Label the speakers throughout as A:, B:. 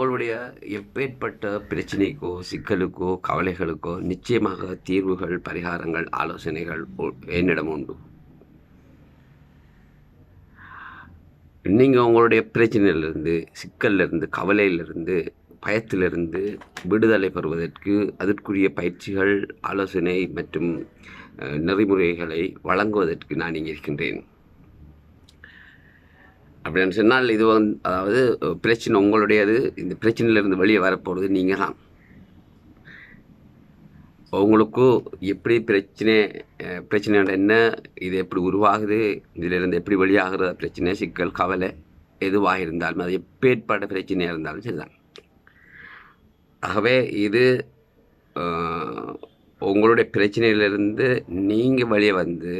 A: உங்களுடைய எப்பேற்பட்ட பிரச்சனைக்கோ சிக்கலுக்கோ கவலைகளுக்கோ நிச்சயமாக தீர்வுகள் பரிகாரங்கள் ஆலோசனைகள் என்னிடம் உண்டு. நீங்கள் உங்களுடைய பிரச்சனையிலிருந்து சிக்கல்லிருந்து கவலையிலிருந்து பயத்திலிருந்து விடுதலை பெறுவதற்கு அதற்குரிய பயிற்சிகள் ஆலோசனை மற்றும் நெறிமுறைகளை வழங்குவதற்கு நான் இங்கே இருக்கின்றேன். அப்படின்னு சொன்னால் இது வந்து அதாவது பிரச்சனை உங்களுடையது. இந்த பிரச்சனையிலிருந்து வெளியே வரப்போகிறது நீங்கள் தான் உங்களுக்கு எப்படி பிரச்சனை பிரச்சனை பிரச்சனையோட என்ன இது எப்படி உருவாகுது இதிலிருந்து எப்படி வெளியாகிறது பிரச்சனை சிக்கல் கவலை எதுவாக இருந்தாலும் அது எப்பேற்பட்ட பிரச்சனையாக இருந்தாலும் சரிதான். ஆகவே இது உங்களுடைய பிரச்சனையிலிருந்து நீங்கள் வெளியே வந்து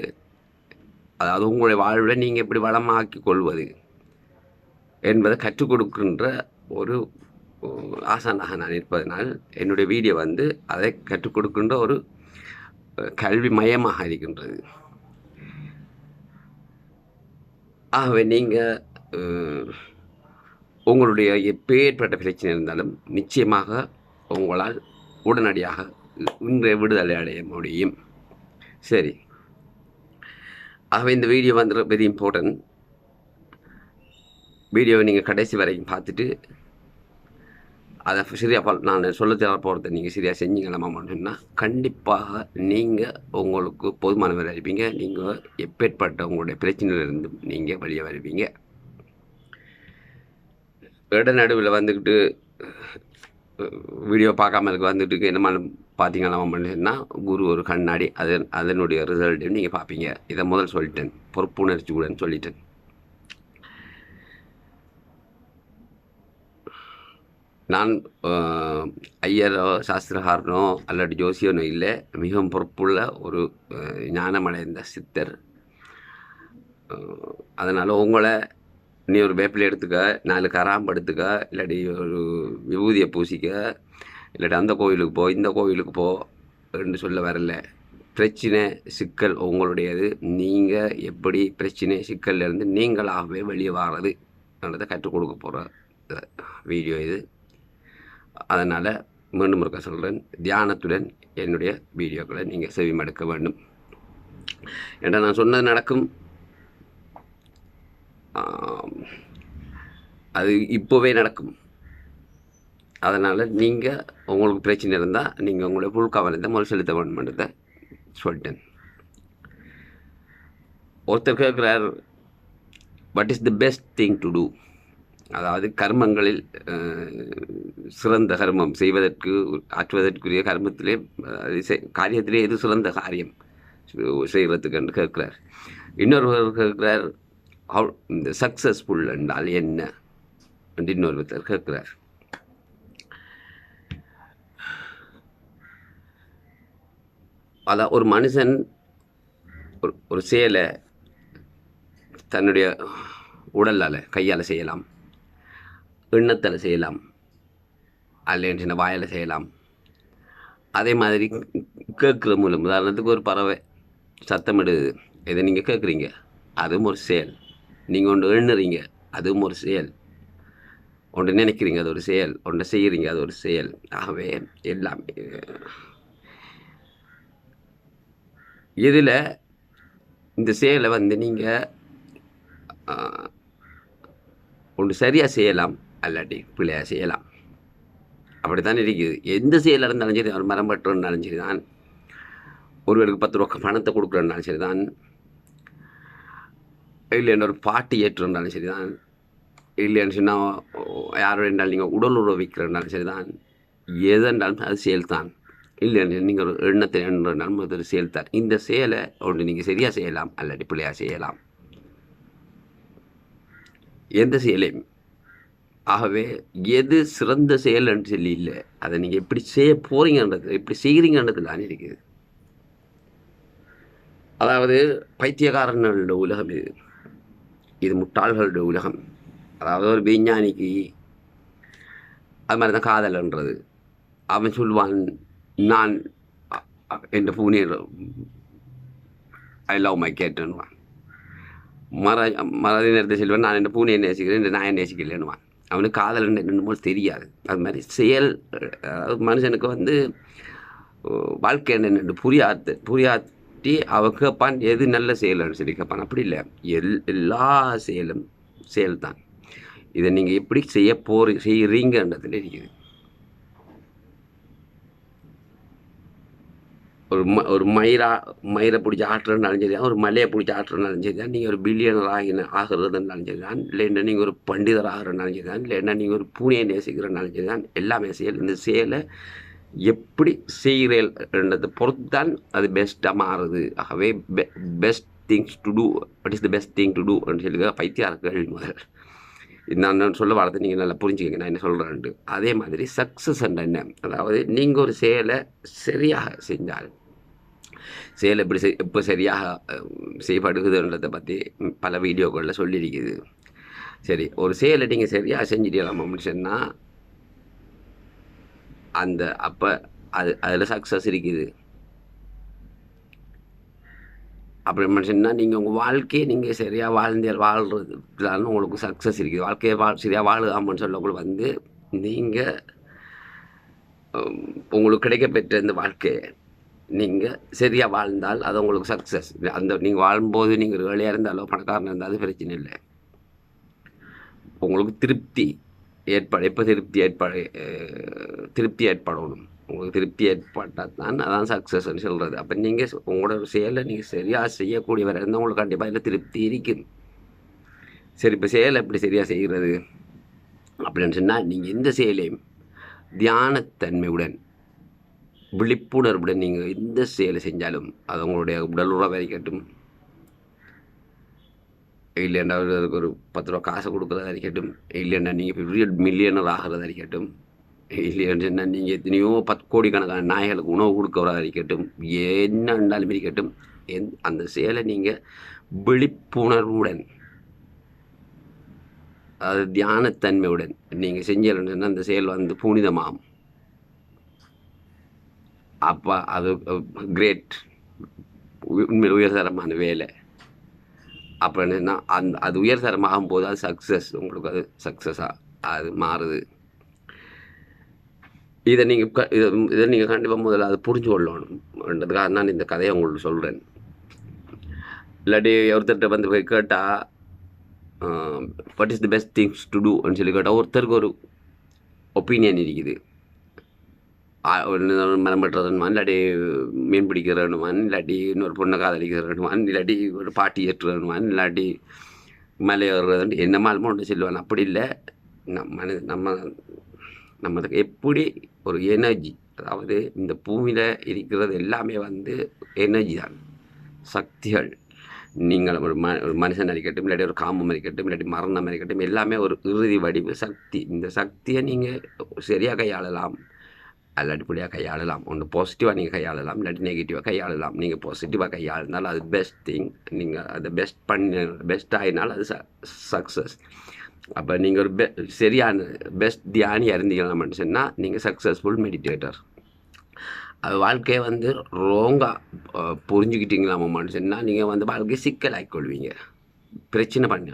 A: அதாவது உங்களுடைய வாழ்வில் நீங்கள் எப்படி வளமாக்கி கொள்வது என்பதை கற்றுக் கொடுக்கின்ற ஒரு ஆசானாக நான் இருப்பதனால் என்னுடைய வீடியோ வந்து அதை கற்றுக் கொடுக்கின்ற ஒரு கல்வி மையமாக இருக்கின்றது. ஆகவே நீங்கள் உங்களுடைய எப்பேற்பட்ட பிரச்சனை இருந்தாலும் நிச்சயமாக உங்களால் உடனடியாக இன்றைய விடுதலை அடைய முடியும். சரி. ஆகவே இந்த வீடியோ வந்து வெரி இம்பார்ட்டன்ட் வீடியோவை நீங்கள் கடைசி வரைக்கும் பார்த்துட்டு அதை சரியாக பல் நான் சொல்ல தேவை போகிறத நீங்கள் சரியாக செஞ்சீங்களாமா சொன்னால் கண்டிப்பாக நீங்கள் உங்களுக்கு போதுமானவர் இருப்பீங்க நீங்கள் எப்பேற்பட்ட உங்களுடைய பிரச்சனையிலிருந்து நீங்கள் வெளியே வருவீங்க. இட நடுவில் வந்துக்கிட்டு வீடியோ பார்க்காம இருக்கு வந்துட்டு என்னமான பார்த்தீங்களாமா சொன்னால் குரு ஒரு கண்ணாடி அது அதனுடைய ரிசல்ட்டையும் நீங்கள் பார்ப்பீங்க. இதை முதல் சொல்லிட்டேன். பொறுப்புணர்ச்சியுடன் சொல்லிட்டேன். நான் ஐயரோ சாஸ்திரகாரனோ அல்லது ஜோசியனோ இல்லை மிகவும் பொறுப்புள்ள ஒரு ஞானமடைந்த சித்தர். அதனால் உங்களை நீ ஒரு வேப்பில் எடுத்துக்க நாலு கராம்பு எடுத்துக்க இல்லாட்டி ஒரு விபூதியை பூசிக்க இல்லாட்டி அந்த கோவிலுக்கு போ இந்த கோவிலுக்கு போ என்று சொல்ல வரல. பிரச்சனை சிக்கல் உங்களுடையது. நீங்கள் எப்படி பிரச்சனை சிக்கல்லேருந்து நீங்களாகவே வெளியே வாரது. என்றதை கற்றுக் கொடுக்க போகிற வீடியோ இது. அதனால் மீண்டும் இருக்க சொல்கிறேன் தியானத்துடன் என்னுடைய வீடியோக்களை நீங்கள் செவிமடுக்க வேண்டும். என்ற நான் சொன்னது நடக்கும். அது இப்போவே நடக்கும். அதனால் நீங்கள் உங்களுக்கு பிரச்சனை இருந்தால் நீங்கள் உங்களுடைய புல் கவனத்தை முதல் செலுத்த வேண்டும்ன்றதை சொல்லிட்டேன். ஒருத்தர் கேட்குறார் what is the best thing to do அதாவது கர்மங்களில் சிறந்த கர்மம் செய்வதற்கு ஆற்றுவதற்குரிய கர்மத்திலே காரியத்திலே எது சிறந்த காரியம்? செய்கிறதுக்கு என்று கேட்கிறார். இன்னொருவர் கேட்கிறார் ஹவு இந்த சக்ஸஸ்ஃபுல் என்றால் என்ன? என்று இன்னொருத்தர் கேட்கிறார். அதான் ஒரு மனுஷன் ஒரு ஒரு செயலை தன்னுடைய உடலால் கையால் செய்யலாம். எண்ணத்தில் செய்யலாம். அல்ல சின்ன செய்யலாம். அதே மாதிரி கேட்குற மூலம் உதாரணத்துக்கு ஒரு பறவை சத்தமிடுது. இதை நீங்கள் கேட்குறீங்க அதுவும் ஒரு செயல். நீங்கள் ஒன்று எண்ணுறீங்க அதுவும் ஒரு செயல். ஒன்று நினைக்கிறீங்க அது ஒரு செயல். ஒன்று செய்கிறீங்க அது ஒரு செயல். ஆகவே எல்லாமே இதில் இந்த செயலை வந்து நீங்கள் ஒன்று சரியாக செய்யலாம். அல்லாட்டி பிள்ளையாக செய்யலாம். அப்படி தான் இருக்குது. எந்த செயலாக இருந்தாலும் சரி அவர் மரம் பட்டுறனாலும் சரி தான் ஒருவருக்கு பத்து ரூபா பணத்தை கொடுக்குறனாலும் சரி தான் இல்லைன்னு ஒரு பாட்டு ஏற்றுனாலும் சரி தான் இல்லைன்னு சொன்னால் யாரோட என்றால் நீங்கள் உடல் உறவு வைக்கிறனாலும் சரி தான் எதென்றாலும் அது செயல் தான் இல்லைன்னு நீங்கள் ஒரு எண்ணத்தை எண்ணுறனாலும் அது ஒரு செயல் தான் இந்த செயலை ஒன்று நீங்கள் சரியாக செய்யலாம் அல்லாட்டி பிள்ளையாக செய்யலாம். எந்த செயலையும் ஆகவே எது சிறந்த செயல்ன்னு சொல்லி இல்லை. அதை நீங்கள் எப்படி செய்ய போகிறீங்கன்றது எப்படி செய்கிறீங்கன்றது தான் இருக்குது. அதாவது பைத்தியக்காரர்களோட உலகம் இது. இது முட்டாள்களோட உலகம். அதாவது ஒரு விஞ்ஞானிக்கு அது மாதிரி தான் காதல்ன்றது அவன் சொல்வான் நான் என் பூனே ஐ லவ் மை கேட்டுன்னுவான் மர மறதி நேரத்தை செல்வன் நான் என் பூனையை நேசிக்கிறேன் இந்த நாயை நேசிக்கலன்னுவான். அவனுக்கு காதல் என்னென்னமோ தெரியாது. அது மாதிரி செயல் அதாவது மனுஷனுக்கு வந்து வாழ்க்கை என்னென்னு புரியாது புரியாட்டி அவ கேட்பான் எது நல்ல செயல்னு சொல்லி கேட்பான் அப்படி இல்லை. எல் எல்லா செயலும் செயல் தான் இதை நீங்கள் எப்படி செய்ய போறீ செய்கிறீங்கன்றதுல இருக்குது. ஒரு ம ஒரு மயிரா மயிரை பிடிச்ச ஆட்டுறதுனாலும் சரி தான் ஒரு மலையை பிடிச்ச ஆட்டுறதுனாலும் சரி தான் நீங்கள் ஒரு பில்லியனர் ஆகின ஆகிறதுனாலும் சரி தான் இல்லைன்னா நீங்கள் ஒரு பண்டிதர் ஆகிறனாலும் சரி தான் இல்லைன்னா நீங்கள் ஒரு பூனையை நேசிக்கிறனாலும் சரி தான் எல்லாமே செயல். இந்த செயலை எப்படி செய்கிறேன்றதை பொறுத்து தான் அது பெஸ்ட்டாக மாறுது. ஆகவே பெ best things to do what is the best thing to do அப்படின்னு சொல்லி பைத்தியார்கள் முதல். நான் சொல்ல வார்த்தை நீங்கள் நல்லா புரிஞ்சுக்கங்க நான் என்ன சொல்கிறேன்ட்டு அதே மாதிரி சக்ஸஸ் என்ன? அதாவது நீங்கள் ஒரு செயலை சரியாக செஞ்சால் செயல் எப்படி செய் எப்போ சரியாக செய்யப்படுகிறதுன்றதை பற்றி பல வீடியோக்களில் சொல்லியிருக்குது. சரி ஒரு செயலை நீங்கள் சரியாக செஞ்சிடலாம் அப்படின்னு சொன்னால் அந்த அப்போ அது அதில் சக்ஸஸ் இருக்குது. அப்படி மனுஷன்னா நீங்கள் உங்கள் வாழ்க்கையை நீங்கள் சரியாக வாழ்ந்த வாழ்கிறதுலான்னு உங்களுக்கு சக்ஸஸ் இருக்குது. வாழ்க்கையை வாழ் சரியாக வாழுகாமன்னு சொல்லக்குள்ள வந்து நீங்கள் உங்களுக்கு கிடைக்கப்பெற்ற இந்த வாழ்க்கையை நீங்கள் சரியாக வாழ்ந்தால் அது உங்களுக்கு சக்ஸஸ் அந்த நீங்கள் வாழும்போது நீங்கள் வேலையாக இருந்தாலோ பணக்காரனாக இருந்தாலும் பிரச்சனை இல்லை. உங்களுக்கு திருப்தி ஏற்பாடு எப்போ திருப்தி ஏற்பாடு திருப்தி ஏற்படணும்? உங்களுக்கு திருப்தி ஏற்பட்டால் தான் அதான் சக்ஸஸ்ன்னு சொல்கிறது அப்போ நீங்கள் உங்களோட செயலை நீங்கள் சரியாக செய்யக்கூடியவர் இருந்தால் உங்களுக்கு கண்டிப்பாக இதில் திருப்தி இருக்கும். சரி இப்போ செயலை எப்படி சரியாக செய்கிறது? அப்படின்னு சொன்னால் நீங்கள் எந்த செயலையும் தியானத்தன்மையுடன் விழிப்புணர்வுடன் நீங்கள் எந்த செயலை செஞ்சாலும் அது உங்களுடைய உடல் உறவை இருக்கட்டும் இல்லைன்னா ஒரு பத்து ரூபா காசு கொடுக்குறதா இருக்கட்டும் இல்லைன்னா நீங்கள் பெரிய மில்லியனர் ஆகிறதா இருக்கட்டும் இல்லைன்னா நீங்கள் எத்தனையோ பத்து கோடிக்கணக்கான நாய்களுக்கு உணவு கொடுக்கறதா இருக்கட்டும் என்ன இருந்தாலும் இருக்கட்டும் எந் அந்த செயலை நீங்கள் விழிப்புணர்வுடன் அது தியானத்தன்மையுடன் நீங்கள் செஞ்சீங்கன்னா அந்த செயல் வந்து புனிதமாகும். அப்போ அது கிரேட் உண்மையில் உயர்தரமான வேலை. அப்படின்னா அந்த அது உயர்தரமாகும் ஆகும்போது அது சக்ஸஸ் உங்களுக்கு அது சக்ஸஸாக அது மாறுது. இதை நீங்கள் இதை இதை நீங்கள் கண்டிப்பாக முதல்ல அதை புரிஞ்சு கொள்ளணும்ன்றதுக்காக நான் இந்த கதையை உங்களுக்கு சொல்கிறேன் இல்லாட்டி ஒருத்தர்கிட்ட வந்து போய் கேட்டால் what is the best things to டூன்னு சொல்லி கேட்டால் ஒருத்தருக்கு ஒரு ஒப்பீனியன் இருக்குது. மரம் வெட்டுறதுமான் இல்லாட்டி மீன் பிடிக்கிறவனுமான் இல்லாட்டி இன்னொரு பொண்ணை காதலிக்கிறவனுமான் இல்லாட்டி ஒரு பாட்டி ஏற்றுறவனுமான் இல்லாட்டி மலை ஏறுறதுன்னு என்னமாலுமோ ஒன்று சொல்லுவான். அப்படி இல்லை. நம்ம நம்ம நம்மளுக்கு எப்படி ஒரு எனர்ஜி அதாவது இந்த பூமியில் இருக்கிறது எல்லாமே வந்து எனர்ஜி தான். சக்திகள். நீங்கள் ஒரு ம ஒரு மனுஷன் இருக்கட்டும் இல்லாட்டி ஒரு காமம் இருக்கட்டும் இல்லாட்டி மரணம் இருக்கட்டும் எல்லாமே ஒரு இறுதி வடிவு சக்தி. இந்த சக்தியை நீங்கள் சரியாக கையாளலாம். அடிப்படையாக கையாளலாம். ஒன்று பாசிட்டிவாக நீங்கள் கையாளலாம் இல்லாட்டி நெகட்டிவாக கையாளலாம். நீங்கள் பாசிட்டிவாக கையாளினால் அது பெஸ்ட் திங் நீங்கள் அதை பெஸ்ட் பண்ண பெஸ்ட் ஆகினால் அது சக்ஸஸ் அப்போ நீங்கள் ஒரு பெ சரியான பெஸ்ட் தியானியாக இருந்தீங்கன்னா மனுஷன்னா நீங்கள் சக்ஸஸ்ஃபுல் மெடிடேட்டர் அது வாழ்க்கையை வந்து ரோங்காக புரிஞ்சுக்கிட்டீங்களாமான்னு மனுஷன்னா நீங்கள் வந்து வாழ்க்கையை சிக்கலாக்கி கொள்வீங்க. பிரச்சனை பண்ண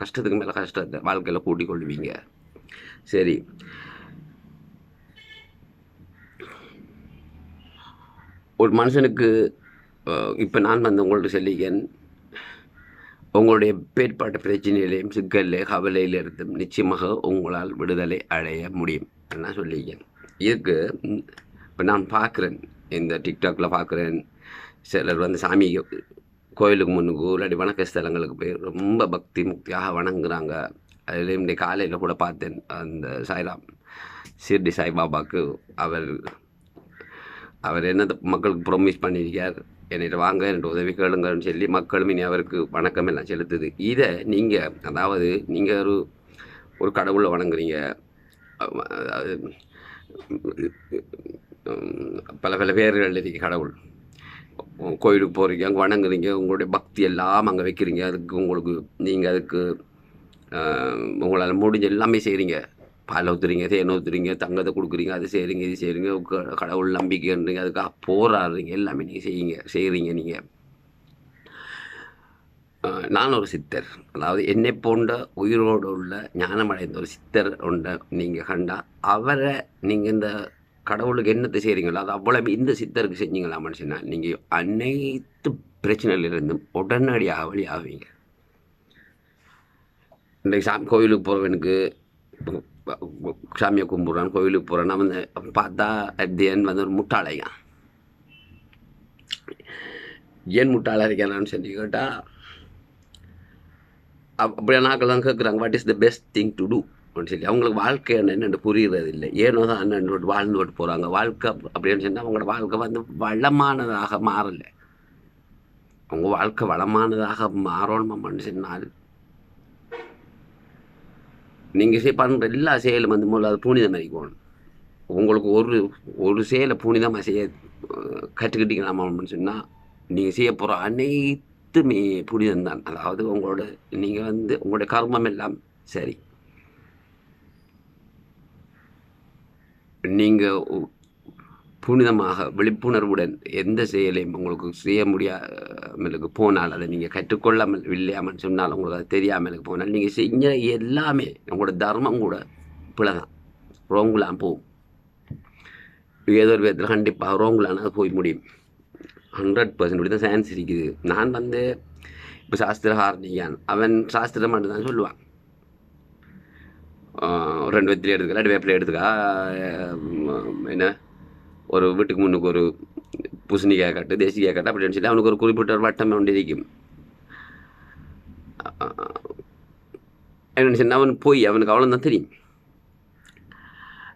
A: கஷ்டத்துக்கு மேலே கஷ்டத்தை வாழ்க்கையில் கூட்டிக் கொள்வீங்க. சரி. ஒரு மனுஷனுக்கு இப்போ நான் வந்து உங்கள்ட்ட சொல்லிக்கேன் உங்களுடைய பேர்பாட்ட பிரச்சனையிலையும் சிக்கல்ல கவலையிலிருந்தும் நிச்சயமாக உங்களால் விடுதலை அடைய முடியும் நான் சொல்லியிருக்கேன் இதுக்கு இப்போ நான் பார்க்குறேன் இந்த டிக்டாக்ல பார்க்குறேன். சிலர் வந்து சாமி கோயிலுக்கு முன்னுக்கு இல்லாட்டி வணக்க ஸ்தலங்களுக்கு போய் ரொம்ப பக்தி முக்தியாக வணங்குறாங்க. அதில் இன்னைக்கு காலையில் கூட பார்த்தேன் அந்த சாய்ராம் சிர்டி சாய்பாபாவுக்கு அவர் அவர் என்ன மக்களுக்கு ப்ரொமிஸ் பண்ணியிருக்கார். என்னிட்ட வாங்க என்னோட உதவி கேளுங்கன்னு சொல்லி மக்களும் இனி அவருக்கு வணக்கம் எல்லாம் செலுத்துது. இதை நீங்கள் அதாவது நீங்கள் ஒரு ஒரு கடவுளை வணங்குறீங்க. அதாவது பல பல பேர்கள் இருக்கு கடவுள். கோயிலுக்கு போகிறீங்க அங்கே வணங்குறீங்க உங்களுடைய பக்தி எல்லாம் அங்கே வைக்கிறீங்க. அதுக்கு உங்களுக்கு நீங்கள் அதுக்கு உங்களால் முடிஞ்ச எல்லாமே செய்கிறீங்க பால் ஊற்றுறீங்க தேன் ஊற்றுறீங்க தங்கத்தை கொடுக்குறீங்க அது செய்கிறீங்க இது செய்கிறீங்க கடவுள் நம்பிக்கைன்றீங்க அதுக்காக போராடுறீங்க எல்லாமே நீங்கள் செய்யுங்க செய்கிறீங்க நீங்கள் நான் ஒரு சித்தர். அதாவது என்னை போன்ற உயிரோடு உள்ள ஞானமடைந்த ஒரு சித்தர் உண்ட நீங்கள் கண்டா அவரை நீங்கள் இந்த கடவுளுக்கு என்னத்தை செய்கிறீங்களோ அது அவ்வளவு இந்த சித்தருக்கு செஞ்சீங்களா மனுஷனா நீங்கள் அனைத்து பிரச்சனையிலிருந்தும் உடனடியாக வழியாகுவீங்க இன்றைக்கு சாமி கோயிலுக்கு போகிறவனுக்கு சாமியை கும்பிட்றான் கோயிலுக்கு போகிறான் வந்து பார்த்தா அட் தி வந்து ஒரு முட்டாளையா ஏன் முட்டாளாக இருக்கிறான்னு சொல்லி கேட்டால் அப்படியே நாக்கள் தான் கேட்குறாங்க what is the best thing to do அப்படின்னு சொல்லி. அவங்களுக்கு வாழ்க்கை என்னென்னு புரிகிறது இல்லை ஏனோ தான் என்னென்னு வாழ்ந்து விட்டு போகிறாங்க வாழ்க்கை அப்படின்னு சொன்னால் அவங்களோட வாழ்க்கை வந்து வளமானதாக மாறலை. அவங்க வாழ்க்கை வளமானதாக மாறணுமான்னு சொன்னால் நீங்கள் செய் பண்ணுற எல்லா செயலும் வந்து முதல்ல அது புனிதம் அறிக்கணும் உங்களுக்கு ஒரு ஒரு செயலை புனிதமாக செய்ய அஹ், சொன்னால் நீங்கள் செய்ய போகிற அனைத்துமே புனிதம்தான் அதாவது உங்களோட நீங்கள் வந்து உங்களுடைய கர்மம் எல்லாம் சரி. நீங்கள் புனிதமாக விழிப்புணர்வுடன் எந்த செயலையும் உங்களுக்கு செய்ய முடியாமலுக்கு போனால் அதை நீங்கள் கற்றுக்கொள்ளாமல் இல்லையாமல் சொன்னால் உங்களுக்கு அது தெரியாமலுக்கு போனால் நீங்கள் செஞ்ச எல்லாமே உங்களோட தர்மம் கூட பிழைதான் ரோங்குலாம் போகும். ஏதோ ஒரு விதத்தில் கண்டிப்பாக ரோங்குலான அது போய் முடியும். ஹண்ட்ரட் பர்சன்ட் இப்படி தான் சயின்ஸ் இருக்குது. நான் வந்து இப்போ சாஸ்திரஹாரணியான் அவன் சாஸ்திரம் மட்டும் தான் சொல்லுவான் ரெண்டு வெத்திலே எடுத்துக்கா ரெண்டு வேப்பிலை எடுத்துக்கா. என்ன? ஒரு வீட்டுக்கு முன்னுக்கு ஒரு பூசணிக்காய் காட்டு தேசிக்காய் காட்டு அப்படின்னு சொல்லி அவனுக்கு ஒரு குறிப்பிட்ட ஒரு வட்டம் கொண்டிருக்கும். இருக்கும் என்ன சொன்னால் அவன் போய் அவனுக்கு அவ்வளோ தான் தெரியும்.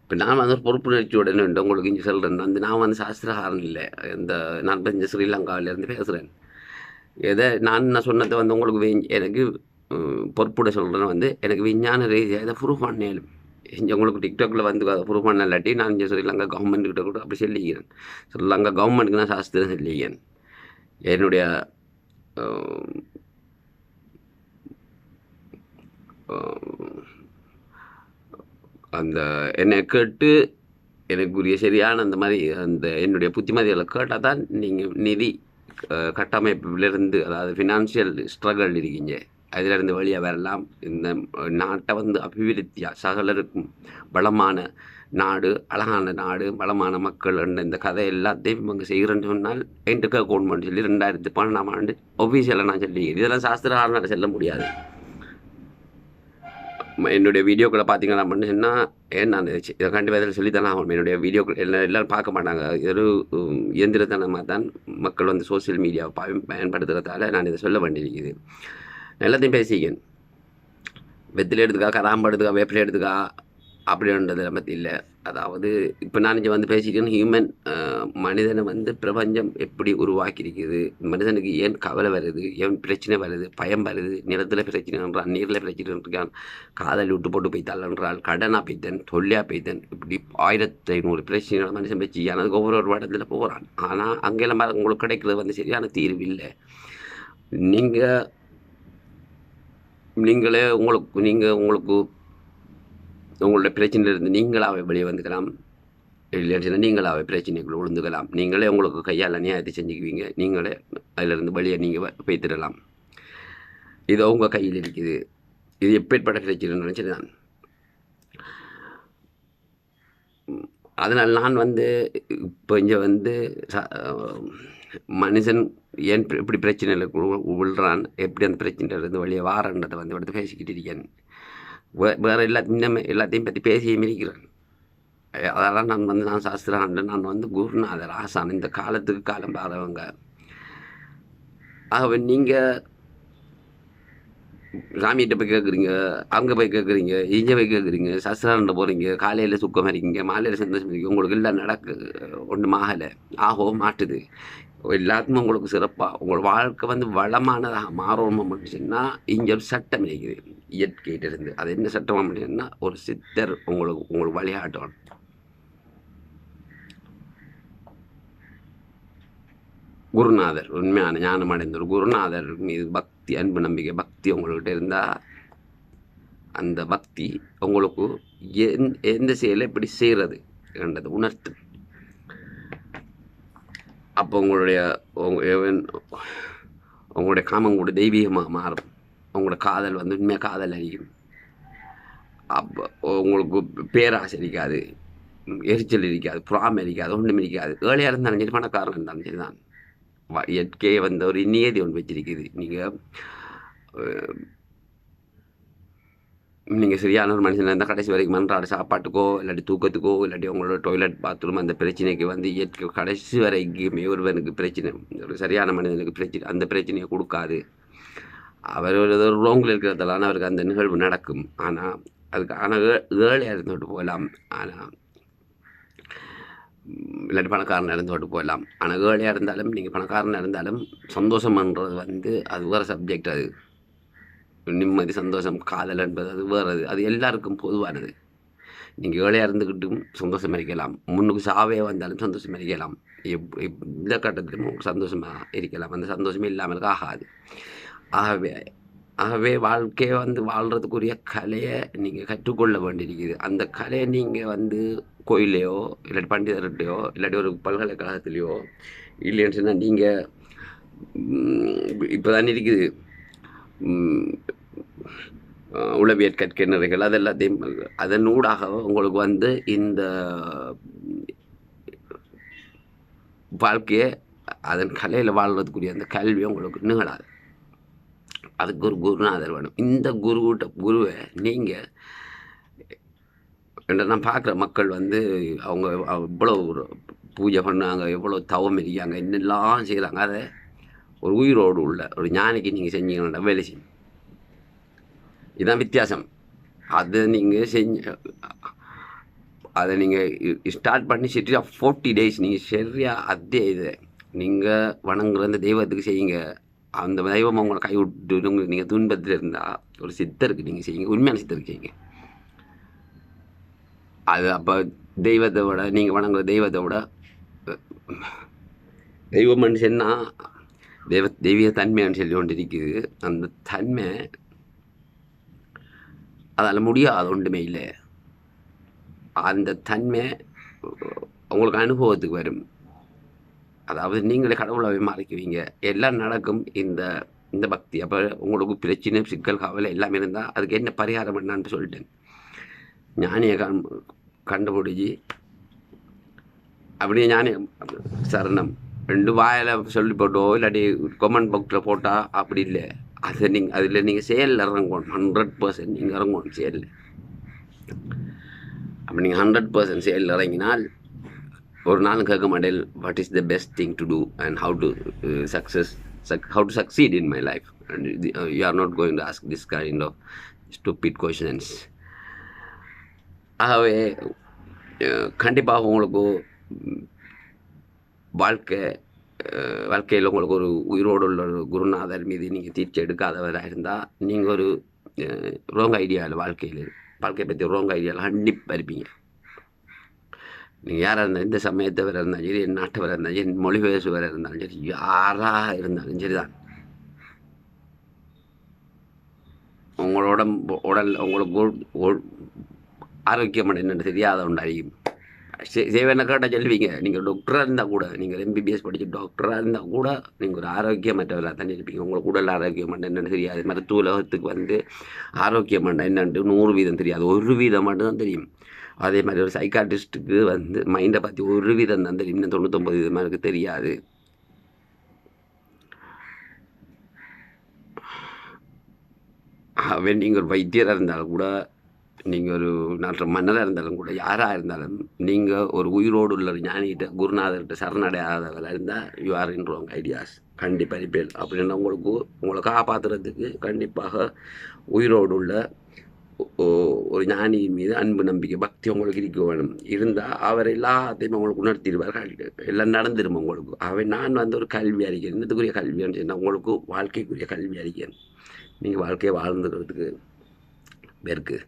A: இப்போ நான் வந்து ஒரு பொறுப்புணர்ச்சியோட நின்று உங்களுக்கு இங்கே சொல்கிறேன் வந்து நான் வந்து சாஸ்திரகாரன் இல்லை. இந்த நான் இப்போ ஸ்ரீலங்காவிலேருந்து பேசுகிறேன் எதை நான் நான் சொன்னதை வந்து உங்களுக்கு எனக்கு பொறுப்புட சொல்கிறேன் வந்து எனக்கு விஞ்ஞான ரீதியாக இதை ப்ரூவ் பண்ணேன் உங்களுக்கு டிக்டாக்ல வந்து ப்ரூவ் பண்ண இல்லாட்டி நான் இங்கே ஸ்ரீலங்கா கவர்மெண்ட் கிட்ட கூட அப்படி சொல்லிக்கிறேன். ஸ்ரீலங்கா கவர்மெண்ட்டுக்கு நான் சாஸ்திரம் சொல்லிக்கிறேன். என்னுடைய அந்த என்னை கேட்டு எனக்குரிய சரியான அந்த மாதிரி அந்த என்னுடைய புத்திமதிகளை கேட்டால் தான் நீங்கள் நிதி கட்டமைப்பிலிருந்து அதாவது ஃபினான்ஷியல் ஸ்ட்ரகிள் இருக்கீங்க. அதிலிருந்து வெளியே வரலாம். இந்த நாட்டை வந்து அபிவிருத்தியாக சகலருக்கும் வளமான நாடு அழகான நாடு வளமான மக்கள் என்ற இந்த கதை எல்லாத்தையும் இவங்க செய்கிறேன்னு சொன்னால் என்கிட்ட கேட்கணும்னு சொல்லி ரெண்டாயிரத்தி பன்னெண்டாம் ஆண்டு ஒஃபீஷியலாக நான் சொல்லிக்கிறேன் இதெல்லாம் சாஸ்திர ஆளுநர் செல்ல முடியாது. என்னுடைய வீடியோக்களை பார்த்தீங்கன்னா அப்படின்னு சொன்னால் ஏன் நான் இதை கண்டிப்பாக இதில் சொல்லித்தானே ஆகணும். என்னுடைய வீடியோக்கள் எல்லாம் எல்லாரும் பார்க்க மாட்டாங்க. இது ஒரு இயந்திரத்தனமாக தான் மக்கள் வந்து சோஷியல் மீடியாவை பய பயன்படுத்துகிறதால நான் இதை சொல்ல வேண்டியிருக்குது. எல்லாத்தையும் பேசிக்கேன் வெத்தில எடுத்துக்கா கராம்பு எடுத்துக்கா வேப்பில எடுத்துக்கா அப்படின்றது பற்றி இல்லை. அதாவது இப்போ நான் இங்கே வந்து பேசிக்கிறேன் ஹியூமன் மனிதனை வந்து பிரபஞ்சம் எப்படி உருவாக்கியிருக்குது மனிதனுக்கு ஏன் கவலை வருது ஏன் பிரச்சனை வருது பயம் வருது நிலத்தில் பிரச்சனைன்றான் நீரில் பிரச்சனைன்றான் காதல் விட்டு போட்டு போய்த்தாள் என்றால் கடனாக போய்த்தன் தொல்லியாக போய்த்தன் இப்படி ஆயிரத்தி ஐநூறு பிரச்சனை மனுஷன் வச்சு அதுக்கு ஒவ்வொரு ஒரு இடத்துல போகிறான் ஆனால் அங்கெல்லாம் உங்களுக்கு கிடைக்கிறது வந்து சரியான தீர்வு இல்லை. நீங்கள் நீங்களே உங்களுக்கு நீங்கள் உங்களுக்கு உங்களுடைய பிரச்சனையிலிருந்து நீங்களாகவே வெளியே வந்துக்கலாம். இல்லைன்னு நீங்களாகவே பிரச்சனைக்குள்ள விழுந்துக்கலாம். நீங்களே உங்களுக்கு கையால் நியாயத்தை செஞ்சுக்குவீங்க. நீங்களே அதிலிருந்து வெளியே நீங்கள் வைத்திடலாம். இது உங்கள் கையில் இருக்குது. இது எப்பேற்பட்ட பிரச்சனைன்னு நினச்சிட்டு நான் அதனால் நான் வந்து இப்போ இங்கே வந்து மனுஷன் ஏன் இப்படி- பிரச்சனையில் விழுறான் எப்படி அந்த பிரச்சனையிலேருந்து வழியை வாரன்றதை வந்து எடுத்து பேசிக்கிட்டு இருக்கேன். வே வேறு எல்லா இன்னமே எல்லாத்தையும் பற்றி பேசியும் இருக்கிறேன். அதெல்லாம் நான் வந்து நான் சாஸ்திராண்டு நான் வந்து குருநாதர் ஆசான். இந்த காலத்துக்கு காலம் பாருவங்க. ஆகவே நீங்கள் சாமிகிட்ட போய் கேட்குறீங்க அங்கே போய் கேட்குறீங்க இங்கே போய் கேட்குறீங்க சஸ்திராண்ட போகிறீங்க காலையில் சுக்கம் இருக்கீங்க மாலையில் சந்தோஷம் இருக்கீங்க உங்களுக்கு எல்லாம் நடக்கு ஒன்றும் ஆகலை ஆகவும் மாட்டுது. எல்லாத்துக்கும் உங்களுக்கு சிறப்பாக உங்கள் வாழ்க்கை வந்து வளமானதாக மாறணும் அப்படின்னா இங்கே ஒரு சட்டம் இருக்குது. இயற்கையிட்ட இருந்து அது என்ன சட்டம் அப்படின்னா ஒரு சித்தர் உங்களுக்கு உங்களுக்கு வழிகாட்டணும் குருநாதர் உண்மையான ஞானம் அடைந்த ஒரு குருநாதர் மீது பக்தி அன்பு நம்பிக்கை பக்தி உங்கள்கிட்ட இருந்தால் அந்த பக்தி உங்களுக்கு எந் எந்த செயலை எப்படி செய்கிறது என்றது உணர்த்தும். அப்போ உங்களுடைய உங்களுடைய காமம் கூட தெய்வீகமாக மாறும். உங்களோட காதல் வந்து உண்மையாக காதல் அழியும். அப்போ உங்களுக்கு பேராசை இருக்காது எரிச்சல் இருக்காது புறாம இருக்காது ஒன்றும் இருக்காது ஏழையாக இருந்தாலும் சரி பணக்காரன் இருந்தாலும் சரி தான். வ- இயற்கையை வந்த ஒரு நியதி ஒன்று வச்சிருக்குது. நீங்கள் நீங்கள் சரியான ஒரு மனுஷனாக இருந்தால் கடைசி வரைக்கும் மன்றாட சாப்பாட்டுக்கோ இல்லாட்டி தூக்கத்துக்கோ இல்லாட்டி உங்களோட டாய்லெட் பாத்ரூம் அந்த பிரச்சனைக்கு வந்து இயற்கை கடைசி வரைக்குமே ஒருவனுக்கு பிரச்சனை. ஒரு சரியான மனிதனுக்கு பிரச்சனை அந்த பிரச்சனையை கொடுக்காது. அவர் ஒரு ஏதோ ரோங்கில் இருக்கிறதால அவருக்கு அந்த நிகழ்வு நடக்கும். ஆனால் அதுக்கு ஆனால் ஏழையாக இருந்துட்டு போகலாம். ஆனால் இல்லாட்டி பணக்காரன் இருந்துட்டு போகலாம். ஆனால் ஏழையாக இருந்தாலும் நீங்கள் பணக்காரனாக இருந்தாலும் சந்தோஷம்ன்றது வந்து அது வேறு சப்ஜெக்ட் அது. நிம்மதி சந்தோஷம் காதல் என்பது அது வேறது. அது எல்லாருக்கும் பொதுவானது. நீங்கள் ஏழையாக இருந்துக்கிட்டும் சந்தோஷம் இருக்கலாம். முன்னுக்கு சாவே வந்தாலும் சந்தோஷம் இருக்கலாம். எப் இந்த கட்டத்திலும் சந்தோஷமாக இருக்கலாம். அந்த சந்தோஷமே இல்லாமல் ஆகாது. ஆகவே ஆகவே வாழ்க்கையை வந்து வாழ்கிறதுக்குரிய கலையை நீங்கள் கற்றுக்கொள்ள வேண்டியிருக்குது. அந்த கலையை நீங்கள் வந்து கோயிலையோ இல்லாட்டி பண்டிதர்கிட்டையோ இல்லாட்டி ஒரு பல்கலைக்கழகத்துலேயோ இல்லைன்னு சொன்னால் நீங்கள் இப்போ தானே இருக்குது. ம், அஹ், கற்கிணறுகள் அது எல்லாத்தையும் அதன் ஊடாக உங்களுக்கு வந்து இந்த வாழ்க்கையை அதன் கலையில் வாழ்கிறதுக்குரிய அந்த கல்வி உங்களுக்கு நிகழாது அதுக்கு ஒரு குருநாதர் வேணும். இந்த குருகிட்ட குருவை நீங்கள் நான் பார்க்குற மக்கள் வந்து அவங்க அவ- இவ்வளோ ஒரு பூஜை பண்ணாங்க எவ்வளோ தவம் இருக்காங்க என்னெல்லாம் செய்கிறாங்க அதை ஒரு உயிரோடு உள்ள ஒரு ஞானிக்கு நீங்கள் செஞ்சீங்கன்னா வேலை செய்யும். இதுதான் வித்தியாசம். அதை நீங்கள் செஞ்ச அதை நீங்கள் ஸ்டார்ட் பண்ணி சரியாக ஃபோர்ட்டி டேஸ் நீங்கள் சரியாக அதே இது நீங்கள் வணங்குற அந்த தெய்வத்துக்கு செய்யுங்க. அந்த தெய்வம் உங்களை கை விட்டு உங்களுக்கு நீங்கள் துன்பத்தில் இருந்தால் ஒரு சித்தருக்கு நீங்கள் செய்யுங்க. உண்மையான சித்தருக்கு செய்யுங்க. அது அப்போ தெய்வத்தை விட நீங்கள் வணங்குற தெய்வத்தை விட தெய்வ மனுஷன்னா தெய்வ தெய்வீக தன்மைன்னு சொல்லி ஒன்று இருக்குது அந்த தன்மை அதால் முடியாது ஒன்றுமே இல்லை. அந்த தன்மை உங்களுக்கு அனுபவத்துக்கு வரும். அதாவது நீங்களே கடவுளாகவே மாறிக்குவீங்க எல்லாம் நடக்கும் இந்த இந்த பக்தி. அப்போ உங்களுக்கு பிரச்சனை சிக்கல் கவலை எல்லாமே இருந்தால் அதுக்கு என்ன பரிகாரம் என்னான்னு சொல்லிட்டேன். ஞானியை கண் கண்டுபிடிச்சி அப்படியே ஞானி சரணம். ரெண்டு வாயில் சொல்லி போட்டோ இல்லாட்டி கமெண்ட் பாக்ஸில் போட்டால் அப்படி இல்லை. அதை நீங்கள் அதில் நீங்கள் செயலில் இறங்கணும் ஹண்ட்ரட் பர்சன்ட் நீங்கள் இறங்கணும் செயலில். அப்போ நீங்கள் ஹண்ட்ரட் பர்சன்ட் செயலில் இறங்கினால் ஒரு நாளும் கேட்க மாட்டேன் what is the best thing to do and how to success how to succeed in my life and you are not going to ask this kind of stupid questions ஆகவே uh, கண்டிப்பாக உங்களுக்கு வாழ்க்கை வாழ்க்கையில் உங்களுக்கு ஒரு உயிரோடு உள்ள ஒரு குருநாதர் மீது நீங்கள் தீர்ச்சி எடுக்காதவராக இருந்தால் நீங்கள் ஒரு ரோங் ஐடியாவில் வாழ்க்கையில் வாழ்க்கையை பற்றி ரோங் ஐடியாவில் கண்டிப்பாக இருப்பீங்க. நீங்கள் யாராக இருந்தாலும் இந்த சமயத்தவராக இருந்தாலும் சரி என் நாட்டவராக இருந்தாலும் சரி என் மொழி பேசுவராக இருந்தாலும் சரி யாராக இருந்தாலும் சரிதான் உங்களோட உடல் உங்களுக்கு ஆரோக்கியம் என்னென்னு தெரியாத உண்டாகும் சேவனை சொல்லுவீங்க. நீங்கள் டாக்டராக இருந்தால் கூட நீங்கள் எம்பிபிஎஸ் படித்து டாக்டராக இருந்தால் கூட நீங்கள் ஒரு ஆரோக்கியமற்றவராக தான் இருப்பீங்க. உங்களுக்கு உடல் ஆரோக்கியம் என்னென்னு தெரியாது. மருத்துவ உலகத்துக்கு வந்து ஆரோக்கியம் என்னன்ட்டு நூறு வீதம் தெரியாது. ஒரு வீதம் மட்டும்தான் தெரியும். அதே மாதிரி ஒரு சைக்காட்டிஸ்ட்டுக்கு வந்து மைண்டை பற்றி ஒரு வீதம் தான் தெரியும். இன்னும் தொண்ணூத்தொம்பது வீதமாக எனக்கு தெரியாது. அவன் நீங்கள் ஒரு வைத்தியராக இருந்தால் கூட நீங்கள் ஒரு நாட்டு மன்னராக இருந்தாலும் கூட யாராக இருந்தாலும் நீங்கள் ஒரு உயிரோடு உள்ள ஒரு ஞானிகிட்ட குருநாதர்கிட்ட சரணடையாதவராக இருந்தால் you are in wrong ideas கண்டிப்பாக இருப்பேன் அப்படின்னா உங்களுக்கு உங்களை காப்பாற்றுறதுக்கு கண்டிப்பாக உயிரோடு உள்ள ஒரு ஞானியின் மீது அன்பு நம்பிக்கை பக்தி உங்களுக்கு இருக்க வேணும். இருந்தால் அவர் எல்லாத்தையும் உங்களுக்கு உணர்த்திடுவார். எல்லாம் நடந்துடும் உங்களுக்கு. அவை நான் வந்து ஒரு கல்வி அறிக்கிறேன் என்னத்துக்குரிய கல்வின்னு சொன்னால் உங்களுக்கு வாழ்க்கைக்குரிய கல்வி அறிக்கிறேன் நீங்கள் வாழ்க்கையை வாழ்ந்துக்கிறதுக்கு பேருக்கு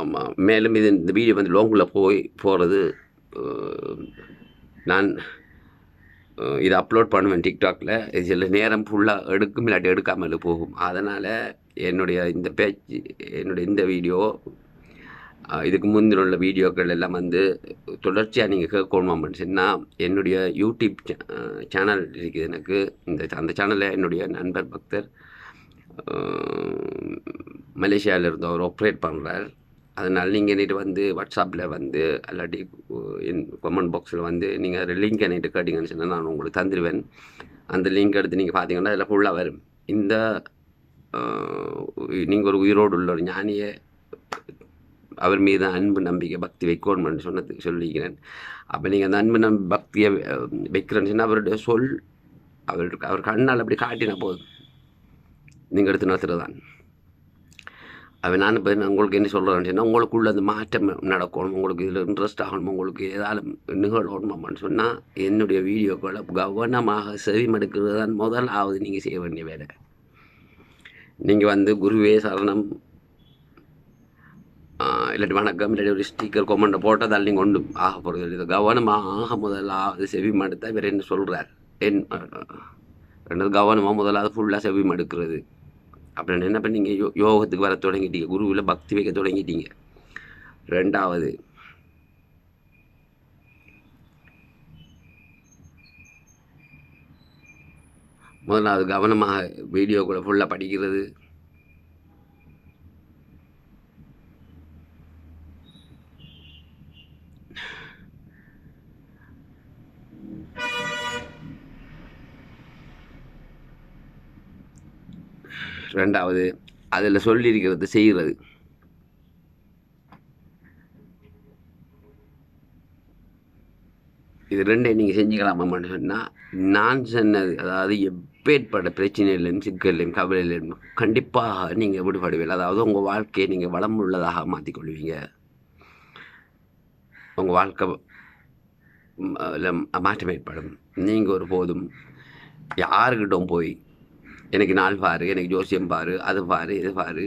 A: ஆமாம் மேலும் இது இந்த வீடியோ வந்து லோங்குள்ளே போய் போகிறது நான் இதை அப்லோட் பண்ணுவேன் டிக்டாக்ல இது சில நேரம் ஃபுல்லாக எடுக்கும் இல்லாட்டி எடுக்காமல் போகும். அதனால் என்னுடைய இந்த பேச்சு என்னுடைய இந்த வீடியோ இதுக்கு முந்தின உள்ள வீடியோக்கள் எல்லாம் வந்து தொடர்ச்சியாக நீங்கள் கேட்கணுமா மனுஷன்னா என்னுடைய யூடியூப் சேனல் இருக்குது எனக்கு. இந்த அந்த சேனலில் என்னுடைய நண்பர் பக்தர் மலேசியாவில் இருந்து அவர் ஆப்ரேட் பண்ணுறார் அதனால் நீங்கள் என்னிட்டு வந்து வாட்ஸ்அப்பில் வந்து இல்லாட்டி என் கமெண்ட் பாக்ஸில் வந்து நீங்கள் ஒரு லிங்க் என்னிட்டு கேட்டிங்கன்னு சொன்னால் நான் உங்களுக்கு தந்துடுவேன் அந்த லிங்க் எடுத்து நீங்கள் பார்த்தீங்கன்னா அதில் ஃபுல்லாக வரும். இந்த நீங்கள் ஒரு உயிரோடு உள்ள ஒரு ஞானியை அவர் மீது அன்பு நம்பிக்கை பக்தி வைக்கணும்னு சொன்னதுக்கு சொல்லிக்கிறேன் அப்போ நீங்கள் அந்த அன்பு நம்பி பக்தியை வைக்கிறேன்னு சொன்னால் அவருடைய சொல் அவர் அவர் கண்ணால் அப்படி காட்டினா போதும். நீங்கள் எடுத்து நடத்துகிறதான் அவன் நான் இப்போ உங்களுக்கு என்ன சொல்கிறேன்னு சொன்னால் உங்களுக்குள்ள அந்த மாற்றம் நடக்கணும் உங்களுக்கு இதில் இன்ட்ரெஸ்ட் ஆகணும் உங்களுக்கு ஏதாவது நிகழணுமான்னு சொன்னால் என்னுடைய வீடியோக்களை கவனமாக செவிமடுக்கிறது தான் முதலாவது நீங்கள் செய்ய வேண்டிய வேலை. நீங்கள் வந்து குருவே சரணம். இல்லாட்டி வணக்கம் இல்லாட்டி ஒரு ஸ்டிக்கர் கொமெண்டை போட்டதால் நீங்கள் ஒன்றும் ஆக போகிறது இது கவனமாக முதலாவது செவி மடுத்தா இவர் என்ன சொல்கிறார் என் ரெண்டாவது கவனமாக முதலாவது ஃபுல்லாக செவி மடுக்கிறது அப்படின்னு என்ன பண்ணீங்க? யோ யோகத்துக்கு வர தொடங்கிட்டீங்க. குருவில் பக்தி வைக்க தொடங்கிட்டீங்க. ரெண்டாவது முதலாவது கவனமாக வீடியோக்குள்ளே ஃபுல்லாக படிக்கிறது. ரெண்டாவது அதில் சொல்லியிருக்கிறது செய்கிறது. இது ரெண்டே நீங்கள் செஞ்சுக்கலாமான்னு சொன்னால் நான் சொன்னது அதாவது எப்பேற்பட்ட பிரச்சனையிலும் சிக்கலையும் கவலையிலும் கண்டிப்பாக நீங்கள் விடுபடுவீர்கள். அதாவது உங்கள் வாழ்க்கையை நீங்கள் வளம் உள்ளதாக மாற்றிக்கொள்வீங்க உங்கள் வாழ்க்கை மாற்றம் ஏற்படும். நீங்கள் ஒரு போதும் யாருக்கிட்டும் போய் எனக்கு நாள் பாரு எனக்கு ஜோசியம் பாரு அது பாரு இது பாரு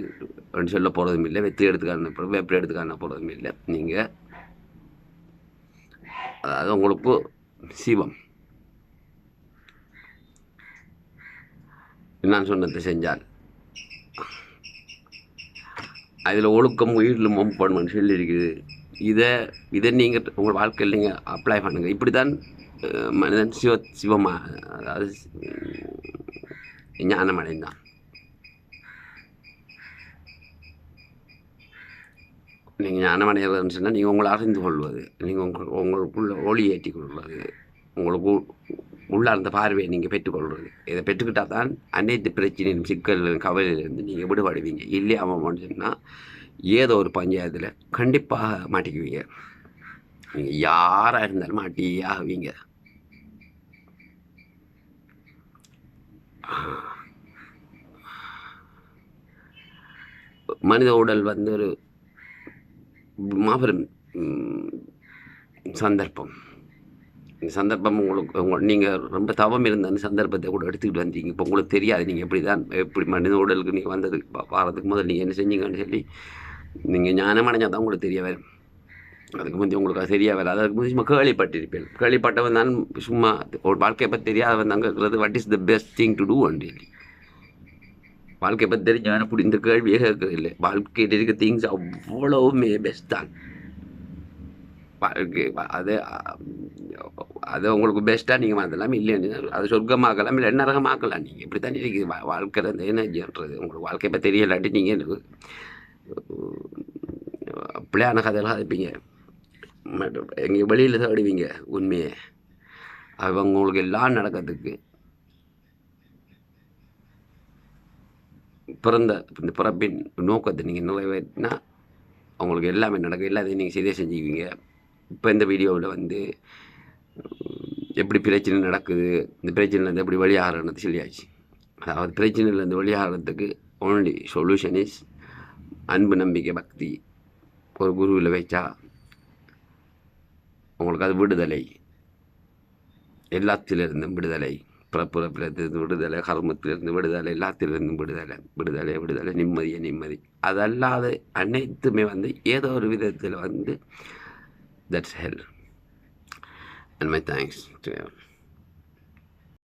A: அப்படின்னு சொல்ல போகிறதும் இல்லை. வெற்றி எடுத்துக்கான போகிறோம் வெப்படி எடுத்துக்கான போகிறதும் இல்லை. நீங்கள் அதாவது உங்களுக்கு சிவம். நான் சொன்னதை செஞ்சால். அதில் ஒழுக்கம் உயிரிலும் பண்ணுன்னு சொல்லி இருக்குது இதை இதை நீங்கள் உங்கள் வாழ்க்கையில் நீங்கள் அப்ளை பண்ணுங்கள் இப்படி தான் மனிதன் சிவ சிவமாக அதாவது ஞானம் அடைந்தான் நீங்கள் ஞானம் அடைகிறதுன்னு சொன்னால் நீங்கள் உங்களை அறிந்து கொள்வது நீங்கள் உங்கள் உங்களுக்குள்ள ஒளி ஏற்றி கொள்வது உங்களுக்கு உ- உள்ளார்ந்த பார்வையை நீங்கள் பெற்றுக்கொள்வது இதை பெற்றுக்கிட்டால் தான் அனைத்து பிரச்சனையும் சிக்கலும் கவலையிலிருந்து நீங்கள் விடுபடுவீங்க இல்லை அவன் சொன்னால் ஏதோ ஒரு பஞ்சாயத்தில் கண்டிப்பாக மாட்டிக்குவீங்க நீங்கள் யாராக இருந்தாலும் மாட்டியே ஆகுவீங்க மனித உடல் வந்து ஒரு மாபெரும் சந்தர்ப்பம். இந்த சந்தர்ப்பம் உங்களுக்கு உங்கள் நீங்கள் ரொம்ப தவம் இருந்த அந்த சந்தர்ப்பத்தை கூட எடுத்துக்கிட்டு வந்தீங்க. இப்போ உங்களுக்கு தெரியாது நீங்கள் எப்படி தான் எப்படி மனித உடலுக்கு நீங்கள் வந்ததுக்கு வாரத்துக்கு வாரதுக்கு முதல் நீங்கள் என்ன செஞ்சீங்கன்னு சொல்லி நீங்கள் ஞானம் அடைஞ்சால் தான் உங்களுக்கு தெரிய வரும். அதுக்கு முந்தைய உங்களுக்கு அது தெரிய வராது. அதுக்கு முந்தைய சும்மா கேள்விப்பட்டிருப்பேன். கேள்விப்பட்டவன் தான் சும்மா ஒரு வாழ்க்கையை பற்றி தெரியாதவன் தான் கேட்குறது. What is the best thing to do and really வாழ்க்கையை பற்றி தெரிஞ்சவன் இப்படி இந்த கேள்வியே கேட்கறது இல்லை வாழ்க்கையில் இருக்க திங்ஸ் அவ்வளவுமே பெஸ்ட் தான். வாழ்க்கை அது அது உங்களுக்கு பெஸ்ட்டாக நீங்கள் மாற்றலாம் இல்லைன்னு அது சொர்க்கமாக்கலாம் இல்லை நரகமாக்கலாம் நீங்கள் இப்படி தான் இருக்குது வா- வாழ்க்கையில் அந்த எனர்ஜின்றது உங்களுக்கு வாழ்க்கையை பற்றி தெரியலாட்டி நீங்கள் எனக்கு பிள்ளையான கதையெல்லாம் இருப்பீங்க எங்கள் வெளியில் தேடுவீங்க உண்மையை. அவங்க உங்களுக்கு எல்லாம் நடக்கிறதுக்கு பிறந்த இந்த பிறப்பின் நோக்கத்தை நீங்கள் நிறைவேற்றினா அவங்களுக்கு எல்லாமே நடக்கும். எல்லாத்தையும் நீங்கள் சரியாக செஞ்சுக்குவீங்க. இப்போ இந்த வீடியோவில் வந்து எப்படி பிரச்சனை நடக்குது இந்த பிரச்சனைலேருந்து எப்படி வெளியாகிறன்னு சொல்லியாச்சு. அதாவது பிரச்சனையிலேருந்து வழியாகிறதுக்கு ஓன்லி சொல்யூஷன் இஸ் அன்பு நம்பிக்கை பக்தி. ஒரு குருவில் வச்சா உங்களுக்கு அது விடுதலை. எல்லாத்திலிருந்தும் விடுதலை. பிறப்புறப்பிலிருந்து விடுதலை கர்மத்திலிருந்து விடுதலை எல்லாத்திலிருந்தும் விடுதலை. விடுதலை விடுதலை நிம்மதியை நிம்மதி. அதல்லாத அனைத்துமே வந்து ஏதோ ஒரு விதத்தில் வந்து that's hell and my thanks to